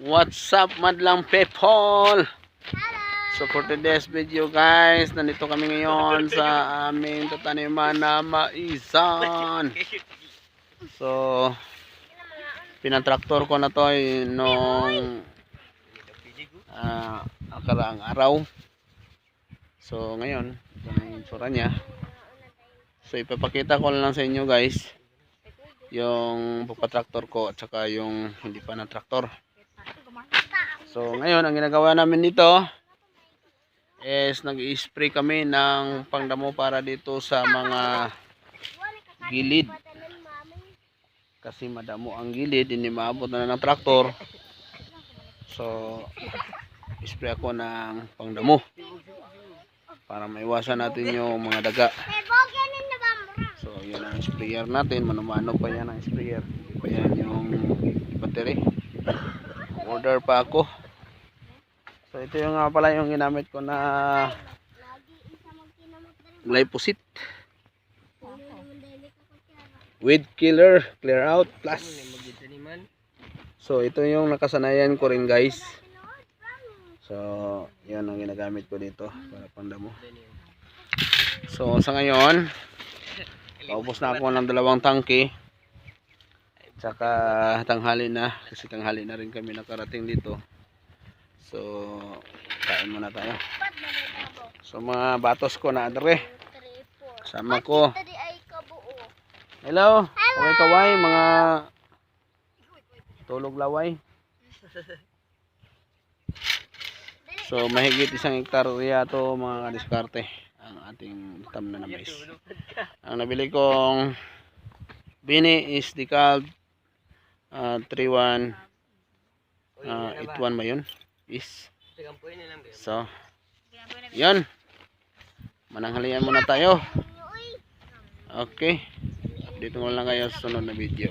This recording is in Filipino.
What's up madlang people? So for today's video guys, nandito kami ngayon sa aming tataniman na maisan. So, pinatraktor ko na to eh, nung ah, nakaraang araw. So ngayon, ito na yung tsura niya. So ipapakita ko lang sa inyo guys yung pagpatraktor ko at saka yung hindi pa na traktor. So ngayon ang ginagawa namin dito is nag-spray kami ng pangdamo para dito sa mga gilid. Kasi madamo ang gilid, hindi maabot na ng traktor. So spray ako ng pangdamo para maiwasan natin yung mga daga. So, yun ang sprayer natin. Manumano pa yan ang sprayer. Pa yung battery. Order pa ako. So, ito yung nga pala yung ginamit ko na glyphosate. Weed killer, clear out, plus. So, ito yung nakasanayan ko rin guys. So, yun ang ginagamit ko dito para pandamo. So, sa ngayon, Paubos na ako ng dalawang tangke. Tsaka tanghali na. Kasi tanghali na rin kami nakarating dito. So, kain muna tayo. So, mga batos ko na adre. Kasama ko. Hello. Kaway kaway. Mga tulog laway. So, mahigit isang hektarya to mga diskarte ang ating tam na mais. Ang nabili kong bini is decal uh, 31 uh, 81 ba yun? Is. So, yun. Mananghalian muna tayo. Okay. Update mo lang kayo sa sunod na video.